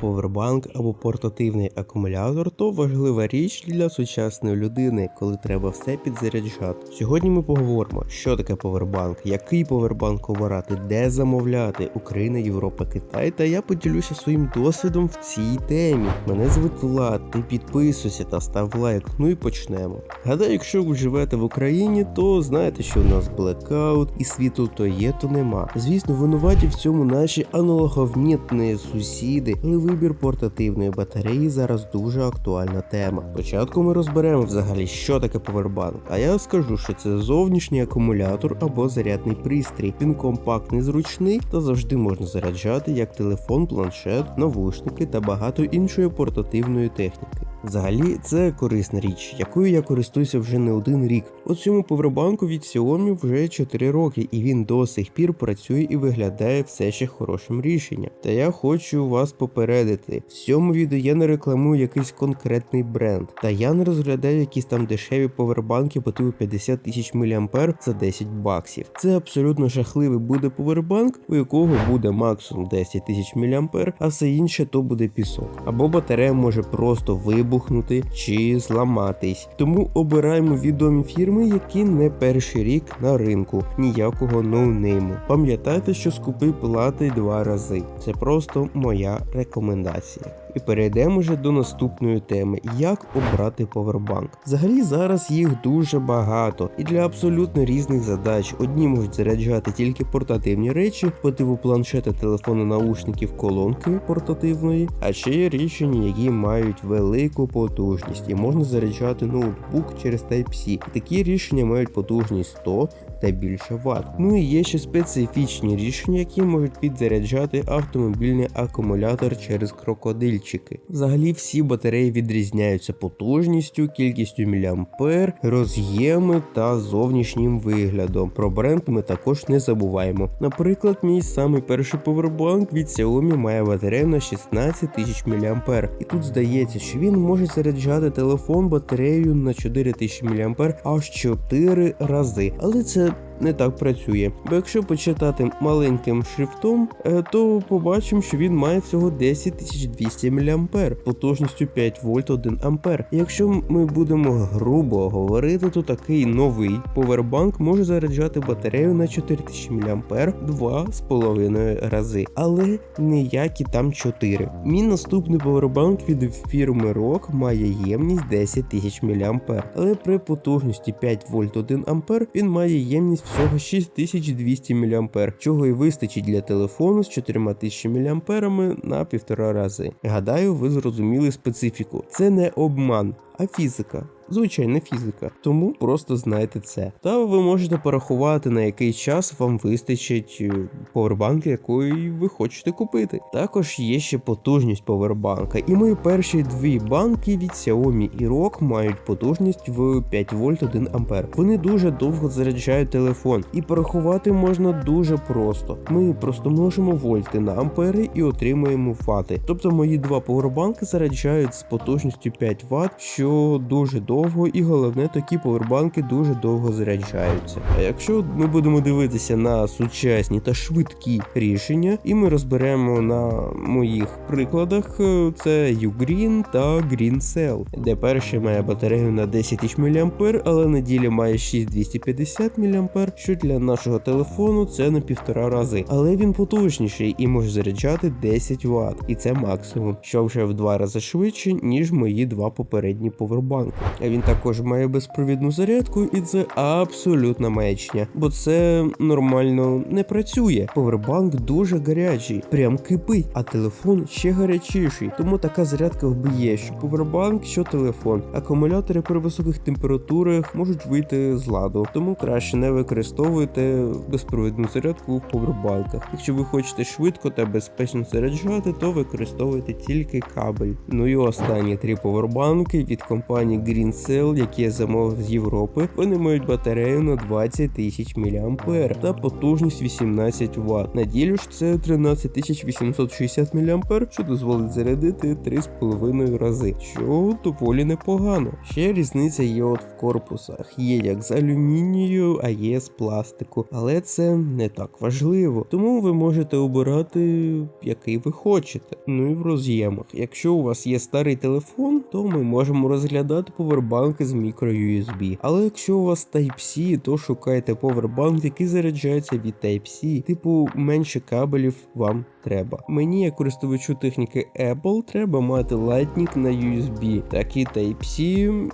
Повербанк або портативний акумулятор то важлива річ для сучасної людини, коли треба все підзаряджати. Сьогодні ми поговоримо, що таке повербанк, який повербанк обирати, де замовляти Україна, Європа, Китай. Та я поділюся своїм досвідом в цій темі. Мене звуть Влад, ти підписуйся та став лайк. Ну і почнемо. Гадаю, якщо ви живете в Україні, то знаєте, що у нас блекаут і світу то є, то нема. Звісно, винуваті в цьому наші аналоговнітні сусіди, але вибір портативної батареї зараз дуже актуальна тема. Спочатку ми розберемо взагалі, що таке повербанк. А я скажу, що це зовнішній акумулятор або зарядний пристрій. Він компактний, зручний та завжди можна заряджати як телефон, планшет, навушники та багато іншої портативної техніки. Взагалі, це корисна річ, якою я користуюся вже не один рік. У цьому повербанку від Xiaomi вже 4 роки, і він до сих пір працює і виглядає все ще хорошим рішенням. Та я хочу вас попередити: в цьому відео я не рекламую якийсь конкретний бренд, та я не розглядаю якісь там дешеві повербанки по типу 50 тисяч мА за 10 баксів. Це абсолютно жахливий буде повербанк, у якого буде максимум 10 тисяч мА, а все інше то буде пісок. Або батарея може просто вибухнути чи зламатись. Тому обираємо відомі фірми, які не перший рік на ринку, ніякого ноунейму. Пам'ятайте, що скупи плати два рази. Це просто моя рекомендація. І перейдемо вже до наступної теми: як обрати повербанк. Взагалі зараз їх дуже багато, і для абсолютно різних задач. Одні можуть заряджати тільки портативні речі, по типу планшета, телефону, наушників, колонки портативної, а ще є рішення, які мають велику потужність, і можна заряджати ноутбук через Type-C. Такі рішення мають потужність 100 та більше Вт. Ну і є ще специфічні рішення, які можуть підзаряджати автомобільний акумулятор через крокодильчики. Взагалі всі батареї відрізняються потужністю, кількістю міліампер, роз'єми та зовнішнім виглядом. Про бренд ми також не забуваємо. Наприклад, мій самий перший повербанк від Xiaomi має батарею на 16 тисяч мА. І тут здається, що він може заряджати телефон батареєю на 4000 мА аж 4 рази. Але це the не так працює. Бо якщо почитати маленьким шрифтом, е, то побачимо, що він має всього 10200 мА, потужністю 5 вольт 1 А. Якщо ми будемо грубо говорити, то такий новий повербанк може заряджати батарею на 4000 мА 2,5 рази, але ніякі там 4. Мій наступний повербанк від фірми ROG має ємність 10 тисяч мА, але при потужності 5 вольт 1 А він має ємність всього 6200 мА, чого і вистачить для телефону з 4000 мА на півтора рази. Гадаю, ви зрозуміли специфіку. Це не обман, а фізика. Звичайна фізика, тому просто знайте це. Та ви можете порахувати на який час вам вистачить е, повербанки, якої ви хочете купити. Також є ще потужність повербанка, і мої перші дві банки від Xiaomi і ROG мають потужність в 5 вольт 1 А. Вони дуже довго заряджають телефон, і порахувати можна дуже просто. Ми просто множимо вольти на ампери і отримуємо вати. Тобто мої два повербанки заряджають з потужністю 5 Вт, що дуже довго довго, і головне, такі повербанки дуже довго заряджаються. А якщо ми будемо дивитися на сучасні та швидкі рішення, і ми розберемо на моїх прикладах, е, це Ugreen та GreenCell, де перший має батарею на 10 тисяч мА, але на ділі має 6250 мА, що для нашого телефону це на півтора рази. Але він потужніший і може заряджати 10 Вт, і це максимум, що вже в два рази швидше, ніж мої два попередні повербанки. Він також має безпровідну зарядку, і це абсолютна маячня, бо це нормально не працює. Повербанк дуже гарячий, прям кипить, а телефон ще гарячіший. Тому така зарядка вб'є, що повербанк, що телефон. Акумулятори при високих температурах можуть вийти з ладу, тому краще не використовуйте безпровідну зарядку в повербанках. Якщо ви хочете швидко та безпечно заряджати, то використовуйте тільки кабель. Ну і останні три повербанки від компанії Green GreenCell, які я замовив з Європи, вони мають батарею на 20 тисяч мА та потужність 18 Вт. На ділю ж це 13860 мА, що дозволить зарядити 3,5 рази, що доволі непогано. Ще різниця є от в корпусах. Є як з алюмінію, а є з пластику, але це не так важливо. Тому ви можете обирати, який ви хочете. Ну і в роз'ємах. Якщо у вас є старий телефон, то ми можемо розглядати повербанки з мікро-USB. Але якщо у вас Type-C, то шукайте повербанк, який заряджається від Type-C, типу менше кабелів вам треба. Мені, як користувачу техніки Apple, треба мати Lightning на USB, так і Type-C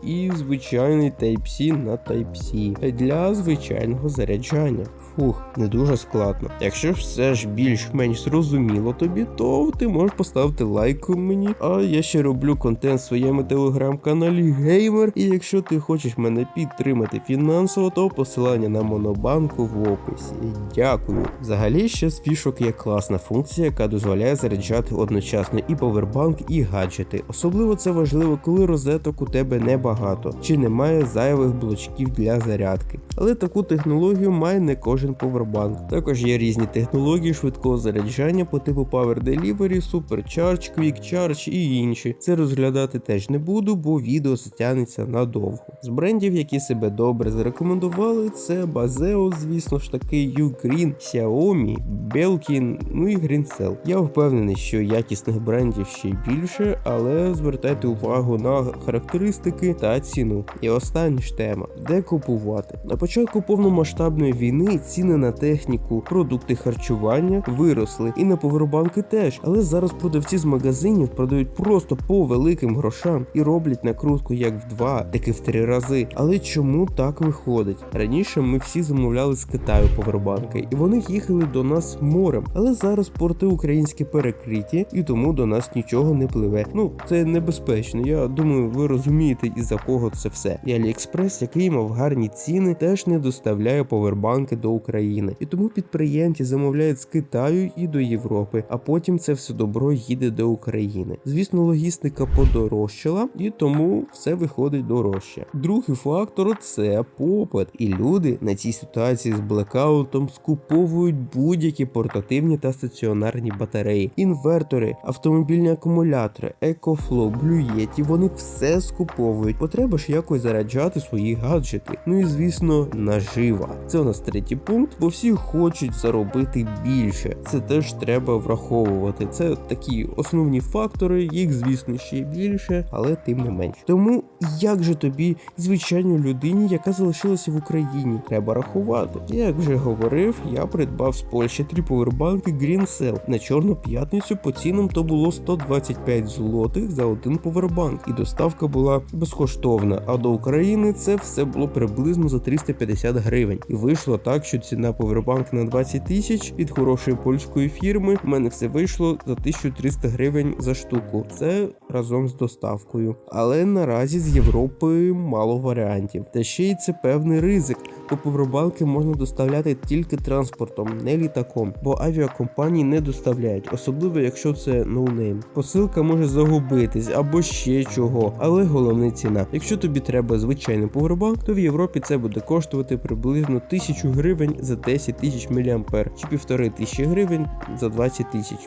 і звичайний Type-C на Type-C для звичайного заряджання. Фух, не дуже складно. Якщо ж все ж більш-менш зрозуміло тобі, то ти можеш поставити лайк мені. А я ще роблю контент в своєму телеграм-каналі Геймер. І якщо ти хочеш мене підтримати фінансово, то посилання на монобанку в описі. Дякую. Взагалі ще з фішок є класна функція, яка дозволяє заряджати одночасно і повербанк, і гаджети. Особливо це важливо, коли розеток у тебе небагато, чи немає зайвих блочків для зарядки. Але таку технологію має не кожен повербанк. Також є різні технології швидкого заряджання по типу Power Delivery, Supercharge, Quick Charge і інші. Це розглядати теж не буду, бо відео затягнеться надовго. З брендів, які себе добре зарекомендували, це Bazeo, звісно ж таки, Ugreen, Xiaomi, Belkin, ну і Greencell. Я впевнений, що якісних брендів ще й більше, але звертайте увагу на характеристики та ціну. І остання ж тема: де купувати? На початку повномасштабної війни ціни на техніку, продукти харчування виросли, і на повербанки теж. Але зараз продавці з магазинів продають просто по великим грошам і роблять накрутку як в два, так і в три рази. Але чому так виходить? Раніше ми всі замовляли з Китаю повербанки, і вони їхали до нас морем. Але зараз порти українські перекриті, і тому до нас нічого не пливе. Ну це небезпечно. Я думаю, ви розумієте, із за кого це все. І Аліекспрес, який мав гарні ціни, теж не доставляє повербанки до України. І тому підприємці замовляють з Китаю і до Європи, а потім це все добро їде до України. Звісно, логістика подорожчала, і тому все виходить дорожче. Другий фактор це попит, і люди на цій ситуації з блекаутом скуповують будь-які портативні та стаціонарні батареї, інвертори, автомобільні акумулятори, екофлоу, блюєті. Вони все скуповують. Потреба ж якось заряджати свої гаджети. Ну і звісно, нажива. Це у нас третій пункт, бо всі хочуть заробити більше. Це теж треба враховувати. Це такі основні фактори, їх, звісно, ще більше, але тим не менш. Тому як же тобі, звичайній людині, яка залишилася в Україні, треба рахувати. Як вже говорив, я придбав з Польщі три повербанки GreenCell. На чорну п'ятницю по цінам то було 125 злотих за один повербанк, і доставка була безкоштовна. А до України це все було приблизно за 350 гривень. І вийшло так, що ціна повербанк на 20 тисяч від хорошої польської фірми. У мене все вийшло за 1300 гривень за штуку. Це разом з доставкою. Але наразі з Європи мало варіантів. Та ще й це певний ризик, бо повербанки можна доставляти тільки транспортом, не літаком, бо авіакомпанії не доставляють, особливо якщо це ноунейм. Посилка може загубитись або ще чого, але головне ціна. Якщо тобі треба звичайний повербанк, то в Європі це буде коштувати приблизно 1000 гривень за 10 тисяч мА, чи півтори тисячі гривень за 20 тисяч.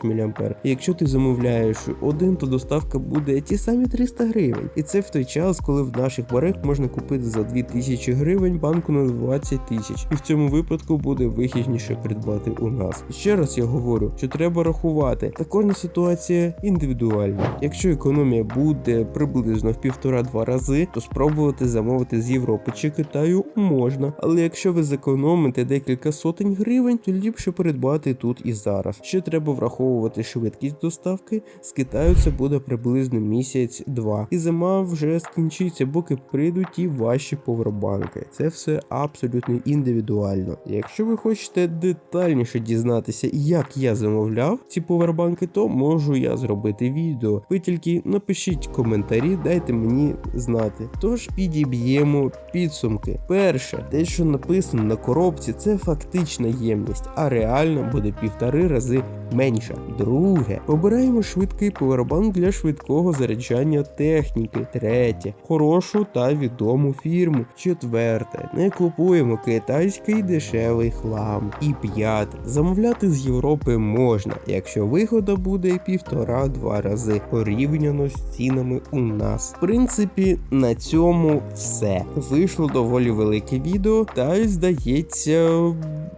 І якщо ти замовляєш один, то доставка буде ті самі 300 гривень. І це в той час, коли в наших барах можна купити за 2000 гривень банку на 20 тисяч. І в цьому випадку буде вигідніше придбати у нас. Ще раз я говорю, що треба рахувати. Та кожна ситуація індивідуальна. Якщо економія буде приблизно в півтора-два рази, то спробувати замовити з Європи чи Китаю можна. Але якщо ви зекономите декілька сотень гривень, то ліпше придбати тут і зараз. Ще треба враховувати швидкість доставки. З Китаю це буде приблизно місяць-два. І зима вже скінчиться, поки прийдуть і ваші повербанки. Це все абсолютно індивідуально. Якщо ви хочете детальніше дізнатися, як я замовляв ці повербанки, то можу я зробити відео. Ви тільки напишіть коментарі, дайте мені знати. Тож підіб'ємо підсумки. Перше, те, що написано на коробці, це фактична ємність, а реально буде півтори рази менша. Друге, обираємо швидкий повербанк для швидкого заряджання техніки. Третє, хорошу та відому фірму. Четверте, не купуємо китайський дешевий хлам. І п'яте, замовляти з Європи можна, якщо вигода буде півтора-два рази порівняно з цінами у нас. В принципі, на цьому все. Вийшло доволі велике відео, та й здається,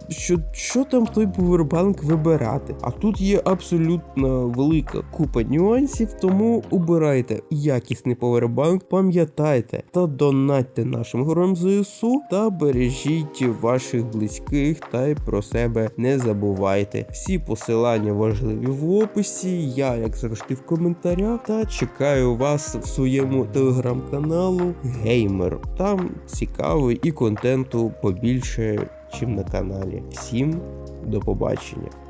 що, що там той повербанк вибирати. А тут є абсолютно велика купа нюансів, тому обирайте якісний повербанк, пам'ятайте та донатьте нашим героям ЗСУ та бережіть ваших близьких та й про себе не забувайте. Всі посилання важливі в описі. Я, як завжди, в коментарях та чекаю вас в своєму телеграм-каналу Геймер. Там цікаво і контенту побільше, чим на каналі. Всім до побачення.